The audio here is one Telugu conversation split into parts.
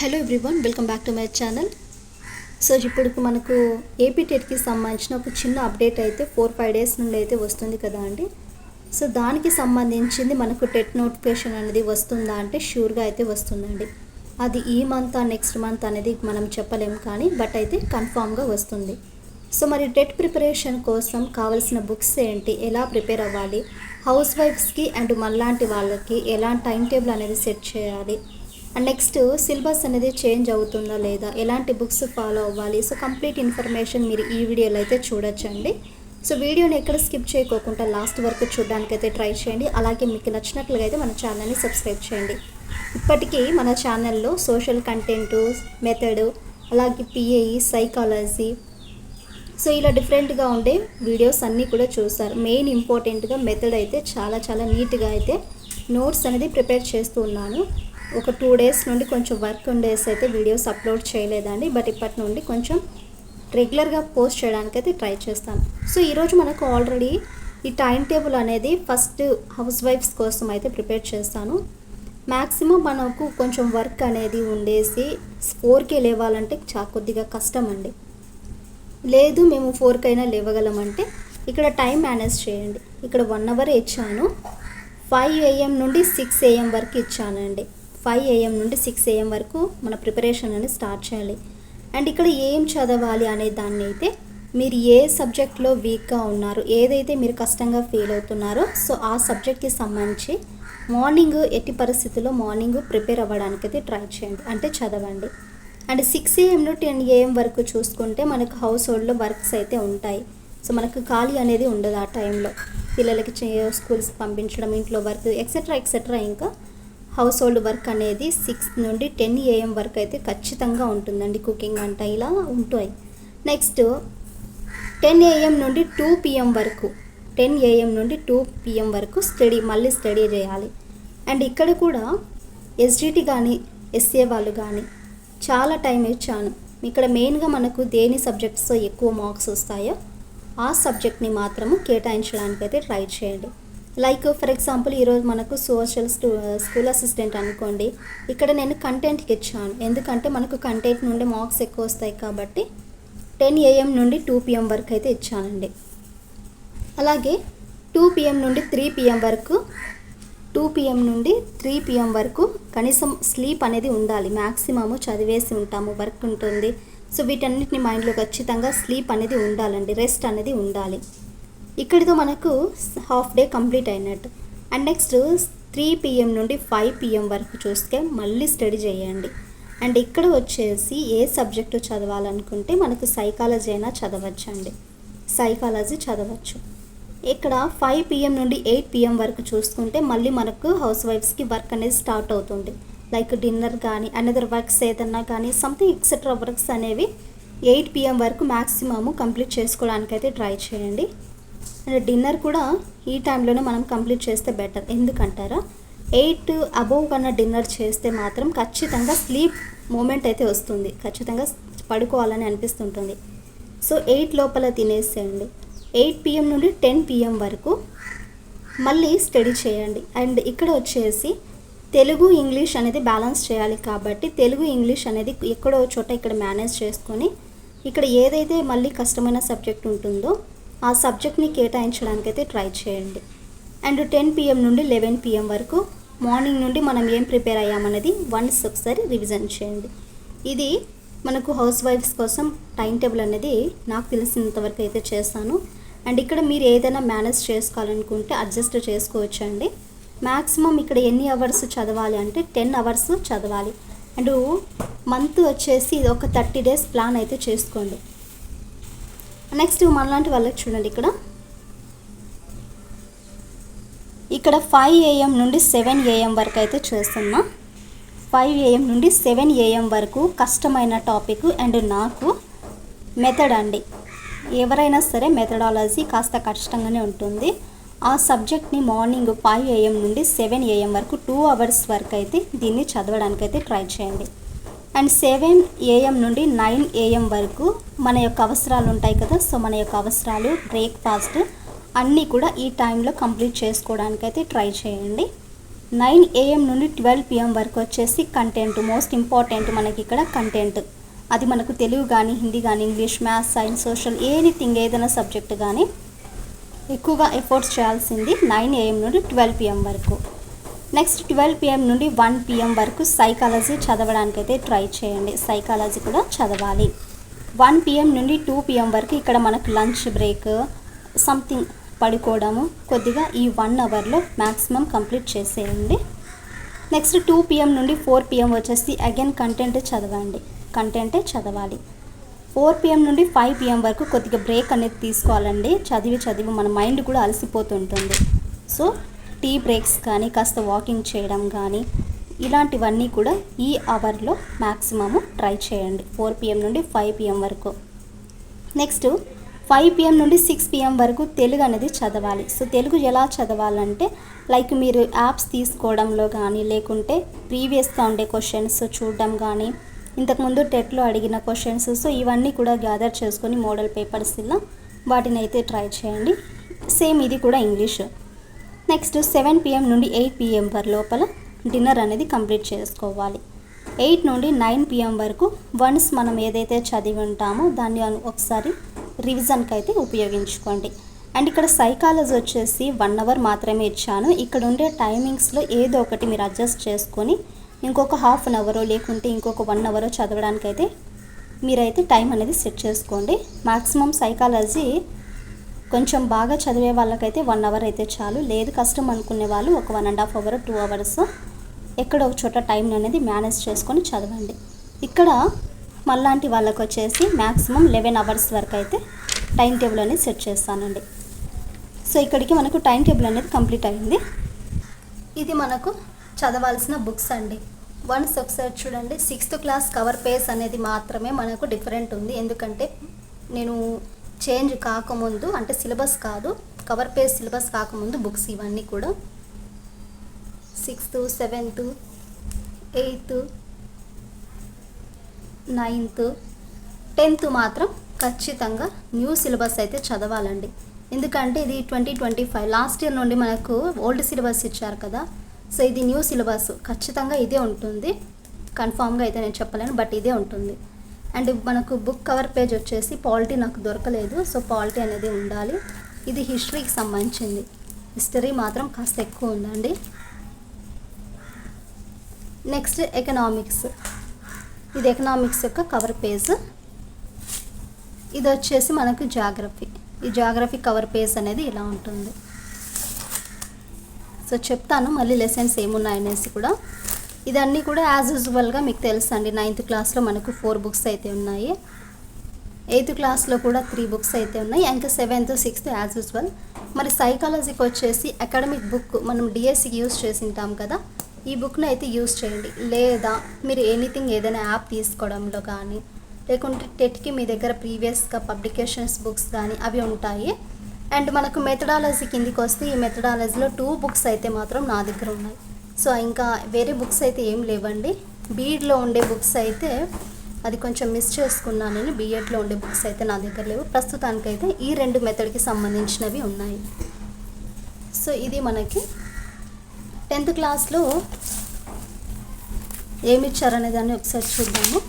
Hello everyone welcome back to my channel. So ఇప్పుడు మనకు ఏపీ టెట్కి సంబంధించిన ఒక చిన్న అప్డేట్ అయితే ఫోర్ ఫైవ్ డేస్ నుండి అయితే వస్తుంది కదా అండి. సో దానికి సంబంధించింది మనకు టెట్ నోటిఫికేషన్ అనేది వస్తుందా అంటే షూర్గా అయితే వస్తుందండి. అది ఈ మంత్ నెక్స్ట్ మంత్ అనేది మనం చెప్పలేము కానీ బట్ అయితే కన్ఫామ్గా వస్తుంది. సో మరి టెట్ ప్రిపరేషన్ కోసం కావాల్సిన బుక్స్ ఏంటి? ఎలా ప్రిపేర్ అవ్వాలి? హౌస్ వైఫ్స్కి అండ్ మళ్ళాంటి వాళ్ళకి ఎలాంటి టైం టేబుల్ అనేది సెట్ చేయాలి? అండ్ నెక్స్ట్ సిలబస్ అనేది చేంజ్ అవుతుందా లేదా? ఎలాంటి బుక్స్ ఫాలో అవ్వాలి? సో కంప్లీట్ ఇన్ఫర్మేషన్ మీరు ఈ వీడియోలో అయితే చూడొచ్చండి. సో వీడియోని ఎక్కడ స్కిప్ చేయకోకుండా లాస్ట్ వరకు చూడడానికి అయితే ట్రై చేయండి. అలాగే మీకు నచ్చినట్లుగా అయితే మన ఛానల్ని సబ్స్క్రైబ్ చేయండి. ఇప్పటికీ మన ఛానల్లో సోషల్ కంటెంట్ మెథడ్ అలాగే పిఏఈ సైకాలజీ సో ఇలా డిఫరెంట్గా ఉండే వీడియోస్ అన్నీ కూడా చూస్తారు. మెయిన్ ఇంపార్టెంట్గా మెథడ్ అయితే చాలా చాలా నీట్గా అయితే నోట్స్ అనేది ప్రిపేర్ చేస్తూ ఉన్నాను. ఒక టూ డేస్ నుండి కొంచెం వర్క్ ఉండేసి అయితే వీడియోస్ అప్లోడ్ చేయలేదండి. బట్ ఇప్పటి నుండి కొంచెం రెగ్యులర్గా పోస్ట్ చేయడానికి అయితే ట్రై చేస్తాను. సో ఈరోజు మనకు ఆల్రెడీ ఈ టైం టేబుల్ అనేది ఫస్ట్ హౌస్ వైఫ్స్ కోసం అయితే ప్రిపేర్ చేస్తాను. మ్యాక్సిమం మనకు కొంచెం వర్క్ అనేది ఉండేసి ఫోర్కే లేవాలంటే చా కొద్దిగా కష్టం అండి లేదు మేము ఫోర్కి అయినా లేవగలమంటే ఇక్కడ టైం మేనేజ్ చేయండి. ఇక్కడ వన్ అవర్ ఇచ్చాను. ఫైవ్ ఏఎం నుండి సిక్స్ ఏఎం వరకు ఇచ్చానండి. ఫైవ్ ఏఎం నుండి సిక్స్ ఏఎం వరకు మన ప్రిపరేషన్ అనేది స్టార్ట్ చేయాలి. అండ్ ఇక్కడ ఏం చదవాలి అనే దాన్ని అయితే మీరు ఏ సబ్జెక్ట్లో వీక్గా ఉన్నారు ఏదైతే మీరు కష్టంగా ఫీల్ అవుతున్నారో సో ఆ సబ్జెక్ట్కి సంబంధించి మార్నింగ్ ఎట్టి పరిస్థితుల్లో మార్నింగ్ ప్రిపేర్ అవ్వడానికి అయితే ట్రై చేయండి అంటే చదవండి. And six AM to ten AM వరకు చూసుకుంటే మనకు హౌస్ హోల్డ్లో వర్క్స్ అయితే ఉంటాయి. సో మనకు ఖాళీ అనేది ఉండదు ఆ టైంలో. పిల్లలకి స్కూల్స్కి పంపించడం ఇంట్లో వర్క్ ఎక్సెట్రా ఎక్సెట్రా ఇంకా హౌస్ హోల్డ్ వర్క్ అనేది సిక్స్ నుండి టెన్ ఏఎం వరకు అయితే ఖచ్చితంగా ఉంటుందండి కుకింగ్ అంట ఇలా ఉంటాయి. నెక్స్ట్ టెన్ ఏఎం నుండి టూ పిఎం వరకు టెన్ ఏఎం నుండి టూ పిఎం వరకు స్టడీ మళ్ళీ స్టడీ చేయాలి. అండ్ ఇక్కడ కూడా ఎస్జిటి కానీ ఎస్ఏ వాళ్ళు కానీ చాలా టైం ఇచ్చాను. ఇక్కడ మెయిన్గా మనకు దేని సబ్జెక్ట్స్తో ఎక్కువ మార్క్స్ వస్తాయో ఆ సబ్జెక్ట్ని మాత్రము కేటాయించడానికి అయితే ట్రై చేయండి. లైక్ ఫర్ ఎగ్జాంపుల్ ఈరోజు మనకు సోషల్ స్టూ స్కూల్ అసిస్టెంట్ అనుకోండి ఇక్కడ నేను కంటెంట్కి ఇచ్చాను. ఎందుకంటే మనకు కంటెంట్ నుండి మార్క్స్ ఎక్కువ వస్తాయి కాబట్టి టెన్ ఏఎం నుండి టూ పిఎం వరకు అయితే ఇచ్చానండి. అలాగే టూ పిఎం నుండి త్రీ పిఎం వరకు టూ పిఎం నుండి త్రీ పిఎం వరకు కనీసం స్లీప్ అనేది ఉండాలి. మ్యాక్సిమము చదివేసి ఉంటాము వర్క్ ఉంటుంది. సో వీటన్నిటిని మైండ్లో ఖచ్చితంగా స్లీప్ అనేది ఉండాలండి. రెస్ట్ అనేది ఉండాలి. ఇక్కడితో మనకు హాఫ్ డే కంప్లీట్ అయినట్టు. అండ్ నెక్స్ట్ త్రీ పిఎం నుండి ఫైవ్ పిఎం వరకు చూస్తే మళ్ళీ స్టడీ చేయండి. అండ్ ఇక్కడ వచ్చేసి ఏ సబ్జెక్టు చదవాలనుకుంటే మనకు సైకాలజీ అయినా చదవచ్చండి. సైకాలజీ చదవచ్చు. ఇక్కడ ఫైవ్ పిఎం నుండి ఎయిట్ పిఎం వరకు చూసుకుంటే మళ్ళీ మనకు హౌస్ వైఫ్స్కి వర్క్ అనేది స్టార్ట్ అవుతుంది. లైక్ డిన్నర్ కానీ అనదర్ వర్క్స్ ఏదన్నా కానీ సంథింగ్ ఎక్సెట్రా వర్క్స్ అనేవి ఎయిట్ పిఎం వరకు మ్యాక్సిమము కంప్లీట్ చేసుకోవడానికి అయితే ట్రై చేయండి. అండ్ డిన్నర్ కూడా ఈ టైంలోనే మనం కంప్లీట్ చేస్తే బెటర్. ఎందుకంటారా? ఎయిట్ అబోవ్ కన్నా డిన్నర్ చేస్తే మాత్రం ఖచ్చితంగా స్లీప్ మూమెంట్ అయితే వస్తుంది. ఖచ్చితంగా పడుకోవాలని అనిపిస్తుంటుంది. సో ఎయిట్ లోపల తినేసేయండి. ఎయిట్ పిఎం నుండి టెన్ పిఎం వరకు మళ్ళీ స్టడీ చేయండి. అండ్ ఇక్కడ వచ్చేసి తెలుగు ఇంగ్లీష్ అనేది బ్యాలెన్స్ చేయాలి కాబట్టి తెలుగు ఇంగ్లీష్ అనేది ఎక్కడో చోట ఇక్కడ మేనేజ్ చేసుకొని ఇక్కడ ఏదైతే మళ్ళీ కష్టమైన సబ్జెక్ట్ ఉంటుందో ఆ సబ్జెక్ట్ని కేటాయించడానికి అయితే ట్రై చేయండి. అండ్ టెన్ పిఎం నుండి లెవెన్ పిఎం వరకు మార్నింగ్ నుండి మనం ఏం ప్రిపేర్ అయ్యామన్నది వన్స్ ఒకసారి రివిజన్ చేయండి. ఇది మనకు హౌస్ వైఫ్స్ కోసం టైం టేబుల్ అనేది నాకు తెలిసినంతవరకు అయితే చేస్తాను. అండ్ ఇక్కడ మీరు ఏదైనా మేనేజ్ చేసుకోవాలనుకుంటే అడ్జస్ట్ చేసుకోవచ్చు అండి మ్యాక్సిమం ఇక్కడ ఎన్ని అవర్స్ చదవాలి అంటే టెన్ అవర్స్ చదవాలి. అండ్ మంత్ వచ్చేసి ఇది ఒక థర్టీ డేస్ ప్లాన్ అయితే చేసుకోండి. నెక్స్ట్ మనలాంటి వాళ్ళకి చూడండి ఇక్కడ. ఇక్కడ ఫైవ్ ఏఎం నుండి సెవెన్ ఏఎం వరకు అయితే చేస్తున్నా. ఫైవ్ ఏఎం నుండి సెవెన్ ఏఎం వరకు కష్టమైన టాపిక్ అండ్ నాకు మెథడ్ అండి. ఎవరైనా సరే మెథడాలజీ కాస్త కష్టంగానే ఉంటుంది. ఆ సబ్జెక్ట్ని మార్నింగ్ ఫైవ్ ఏఎం నుండి సెవెన్ ఏఎం వరకు టూ అవర్స్ వరకు అయితే దీన్ని చదవడానికి అయితే ట్రై చేయండి. అండ్ సెవెన్ ఏఎం నుండి నైన్ ఏఎం వరకు మన యొక్క అవసరాలు ఉంటాయి కదా. సో మన యొక్క అవసరాలు బ్రేక్ఫాస్ట్ అన్నీ కూడా ఈ టైంలో కంప్లీట్ చేసుకోవడానికైతే ట్రై చేయండి. నైన్ ఏఎం నుండి ట్వెల్వ్ పిఎం వరకు వచ్చేసి కంటెంట్ మోస్ట్ ఇంపార్టెంట్ మనకి ఇక్కడ కంటెంట్ అది మనకు తెలుగు కానీ హిందీ కానీ English maths science social anything ఏదైనా సబ్జెక్ట్ కానీ ఎక్కువగా ఎఫర్ట్స్ చేయాల్సింది నైన్ ఏఎం నుండి ట్వెల్వ్ పిఎం వరకు. నెక్స్ట్ ట్వెల్వ్ పిఎం నుండి వన్ పిఎం వరకు సైకాలజీ చదవడానికైతే ట్రై చేయండి. సైకాలజీ కూడా చదవాలి. వన్ పిఎం నుండి టూ పిఎం వరకు ఇక్కడ మనకు లంచ్ బ్రేక్ సంథింగ్ పడుకోవడము కొద్దిగా ఈ వన్ అవర్లో మ్యాక్సిమం కంప్లీట్ చేసేయండి. నెక్స్ట్ టూ పిఎం నుండి ఫోర్ పిఎం వచ్చేసి అగైన్ కంటెంట్ చదవండి. కంటెంటే చదవాలి. ఫోర్ పిఎం నుండి ఫైవ్ పిఎం వరకు కొద్దిగా బ్రేక్ అనేది తీసుకోవాలండి. చదివి చదివి మన మైండ్ కూడా అలసిపోతుంటుంది. సో టీ బ్రేక్స్ కానీ కాస్త వాకింగ్ చేయడం కానీ ఇలాంటివన్నీ కూడా ఈ అవర్లో మ్యాక్సిమము ట్రై చేయండి. ఫోర్ పిఎం నుండి ఫైవ్ పిఎం వరకు. నెక్స్ట్ ఫైవ్ పిఎం నుండి సిక్స్ పిఎం వరకు తెలుగు అనేది చదవాలి. సో తెలుగు ఎలా చదవాలంటే లైక్ మీరు యాప్స్ తీసుకోవడంలో కానీ లేకుంటే ప్రీవియస్గా ఉండే క్వశ్చన్స్ చూడడం కానీ ఇంతకుముందు టెట్లో అడిగిన క్వశ్చన్స్ సో ఇవన్నీ కూడా గ్యాదర్ చేసుకొని మోడల్ పేపర్స్ ఇలా వాటిని అయితే ట్రై చేయండి. సేమ్ ఇది కూడా ఇంగ్లీష్. నెక్స్ట్ సెవెన్ పిఎం నుండి ఎయిట్ పిఎం వరకు లోపల డిన్నర్ అనేది కంప్లీట్ చేసుకోవాలి. ఎయిట్ నుండి నైన్ పిఎం వరకు వన్స్ మనం ఏదైతే చదివి ఉంటామో దాన్ని ఒకసారి రివిజన్కి అయితే ఉపయోగించుకోండి. అండ్ ఇక్కడ సైకాలజీ వచ్చేసి వన్ అవర్ మాత్రమే ఇచ్చాను. ఇక్కడ ఉండే టైమింగ్స్లో ఏదో ఒకటి మీరు అడ్జస్ట్ చేసుకొని ఇంకొక హాఫ్ అన్ అవరో లేకుంటే ఇంకొక వన్ అవరో చదవడానికైతే మీరైతే టైం అనేది సెట్ చేసుకోండి. మాక్సిమం సైకాలజీ కొంచెం బాగా చదివే వాళ్ళకైతే వన్ అవర్ అయితే చాలు. లేదు కష్టం అనుకునే వాళ్ళు ఒక one and half hour two hours ఎక్కడ ఒక చోట టైం అనేది మేనేజ్ చేసుకొని చదవండి. ఇక్కడ మళ్ళాంటి వాళ్ళకి వచ్చేసి మ్యాక్సిమం లెవెన్ అవర్స్ వరకు అయితే టైం టేబుల్ అనేది సెట్ చేస్తానండి. సో ఇక్కడికి మనకు టైం టేబుల్ అనేది కంప్లీట్ అయింది. ఇది మనకు చదవాల్సిన బుక్స్ అండి. వన్స్ ఒకసారి చూడండి. సిక్స్త్ క్లాస్ కవర్ పేజ్ అనేది మాత్రమే మనకు డిఫరెంట్ ఉంది. ఎందుకంటే నేను చేంజ్ కాకముందు అంటే సిలబస్ కాదు కవర్ పేజ్ సిలబస్ కాకముందు బుక్స్ ఇవన్నీ కూడా. Sixth seventh eighth ninth tenth మాత్రం ఖచ్చితంగా న్యూ సిలబస్ అయితే చదవాలండి. ఎందుకంటే ఇది twenty twenty five. Last year నుండి మనకు ఓల్డ్ సిలబస్ ఇచ్చారు కదా. సో ఇది న్యూ సిలబస్. ఖచ్చితంగా ఇదే ఉంటుంది. కన్ఫామ్గా అయితే నేను చెప్పలేను బట్ ఇదే ఉంటుంది. అండ్ మనకు బుక్ కవర్ పేజ్ వచ్చేసి పాలిటీ నాకు దొరకలేదు. సో పాలిటీ అనేది ఉండాలి. ఇది హిస్టరీకి సంబంధించింది. హిస్టరీ మాత్రం కాస్త ఎక్కువ ఉందండి. Next economics. ఇది ఎకనామిక్స్ యొక్క కవర్ పేజ్. ఇది వచ్చేసి మనకు జాగ్రఫీ. ఈ జాగ్రఫీ కవర్ పేజ్ అనేది ఇలా ఉంటుంది. సో చెప్తాను. మళ్ళీ లెసన్స్ ఏమున్నాయనేసి కూడా. ఇదన్నీ కూడా యాజ్ యూజువల్గా మీకు తెలుసు అండి నైన్త్ క్లాస్లో మనకు ఫోర్ బుక్స్ అయితే ఉన్నాయి. ఎయిత్ క్లాస్లో కూడా త్రీ బుక్స్ అయితే ఉన్నాయి. ఇంకా సెవెంత్ సిక్స్త్ యాజ్ యూజువల్ మరి సైకాలజీకి వచ్చేసి అకాడమిక్ బుక్ మనం డిఎస్సికి యూస్ చేసి ఉంటాం కదా ఈ బుక్ను అయితే యూస్ చేయండి. లేదా మీరు ఎనీథింగ్ ఏదైనా యాప్ తీసుకోవడంలో కానీ లేకుంటే టెట్కి మీ దగ్గర ప్రీవియస్గా పబ్లికేషన్స్ బుక్స్ కానీ అవి ఉంటాయి. అండ్ మనకు మెథడాలజీ కిందికి వస్తే ఈ మెథడాలజీలో టూ బుక్స్ అయితే మాత్రం నా దగ్గర ఉన్నాయి. సో ఇంకా వేరే బుక్స్ అయితే ఏం లేవండి. బీఎడ్లో ఉండే బుక్స్ అయితే అది కొంచెం మిస్ చేసుకున్నాను నేను బీఎడ్లో ఉండే బుక్స్ అయితే నా దగ్గర లేవు. ప్రస్తుతానికైతే ఈ రెండు మెథడ్కి సంబంధించినవి ఉన్నాయి. సో ఇది మనకి టెన్త్ క్లాస్లో ఏమి ఇచ్చారనే దాన్ని ఒకసారి చూద్దాము.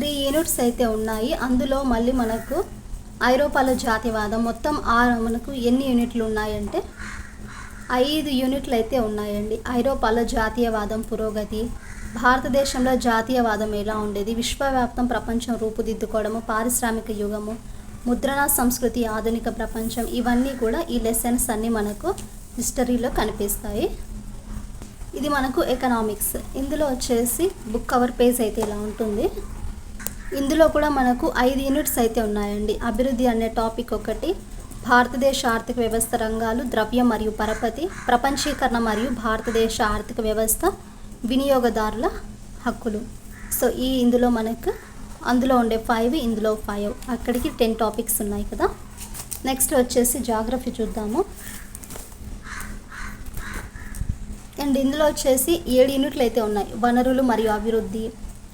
త్రీ యూనిట్స్ అయితే ఉన్నాయి. అందులో మళ్ళీ మనకు ఐరోపాలో జాతివాదం మొత్తం ఆరు మనకు ఎన్ని యూనిట్లు ఉన్నాయంటే ఐదు యూనిట్లు అయితే ఉన్నాయండి. ఐరోపాలో జాతీయవాదం పురోగతి భారతదేశంలో జాతీయవాదం ఎలా ఉండేది విశ్వవ్యాప్తం ప్రపంచం రూపుదిద్దుకోవడము పారిశ్రామిక యుగము ముద్రణ సంస్కృతి ఆధునిక ప్రపంచం ఇవన్నీ కూడా ఈ లెసన్స్ అన్నీ మనకు హిస్టరీలో కనిపిస్తాయి. ఇది మనకు ఎకనామిక్స్. ఇందులో వచ్చేసి బుక్ కవర్ పేజ్ అయితే ఇలా ఉంటుంది. ఇందులో కూడా మనకు ఐదు యూనిట్స్ అయితే ఉన్నాయండి. అభివృద్ధి అనే టాపిక్ ఒకటి భారతదేశ ఆర్థిక వ్యవస్థ రంగాలు ద్రవ్య మరియు పరపతి ప్రపంచీకరణ మరియు భారతదేశ ఆర్థిక వ్యవస్థ వినియోగదారుల హక్కులు. సో ఈ ఇందులో మనకు అందులో ఉండే ఫైవ్ ఇందులో ఫైవ్ అక్కడికి టెన్ టాపిక్స్ ఉన్నాయి కదా. నెక్స్ట్ వచ్చేసి జాగ్రఫీ చూద్దాము. అండ్ ఇందులో వచ్చేసి ఏడు యూనిట్లు అయితే ఉన్నాయి. వనరులు మరియు అభివృద్ధి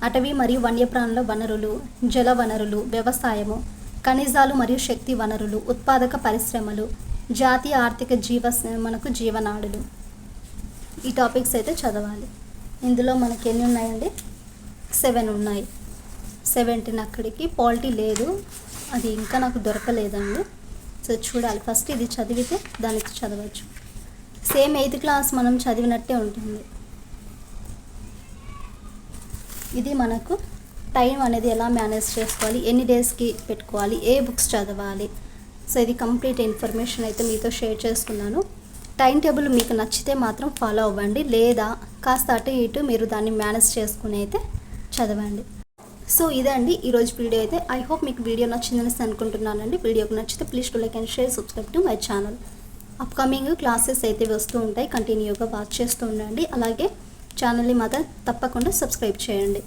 అటవీ మరియు వన్యప్రాణుల వనరులు జల వనరులు వ్యవసాయము ఖనిజాలు మరియు శక్తి వనరులు ఉత్పాదక పరిశ్రమలు జాతీయ ఆర్థిక జీవ మనకు జీవనాడులు. ఈ టాపిక్స్ అయితే చదవాలి. ఇందులో మనకి ఎన్ని ఉన్నాయండి? సెవెన్ ఉన్నాయి. సెవెంటీన్ అక్కడికి. పాలిటీ లేదు. అది ఇంకా నాకు దొరకలేదండి. సో చూడాలి. ఫస్ట్ ఇది చదివితే దానికి చదవచ్చు. సేమ్ ఎయిత్ క్లాస్ మనం చదివినట్టే ఉంటుంది. ఇది మనకు టైం అనేది ఎలా మేనేజ్ చేసుకోవాలి? ఎన్ని డేస్కి పెట్టుకోవాలి? ఏ బుక్స్ చదవాలి? సో ఇది కంప్లీట్ ఇన్ఫర్మేషన్ అయితే మీతో షేర్ చేసుకున్నాను. టైం టేబుల్ మీకు నచ్చితే మాత్రం ఫాలో అవ్వండి. లేదా కాస్త అటు ఇటు మీరు దాన్ని మేనేజ్ చేసుకుని అయితే చదవండి. సో ఇదండి ఈరోజు వీడియో అయితే. ఐ హోప్ మీకు వీడియో నచ్చిందని అనుకుంటున్నానండి. వీడియోకి నచ్చితే please to like and share subscribe to my channel. Upcoming classes అయితే వస్తూ ఉంటాయి. కంటిన్యూగా వాచ్ చేస్తూ ఉండండి. అలాగే ఛానల్ని మాత్రం తప్పకుండా సబ్స్క్రైబ్ చేయండి.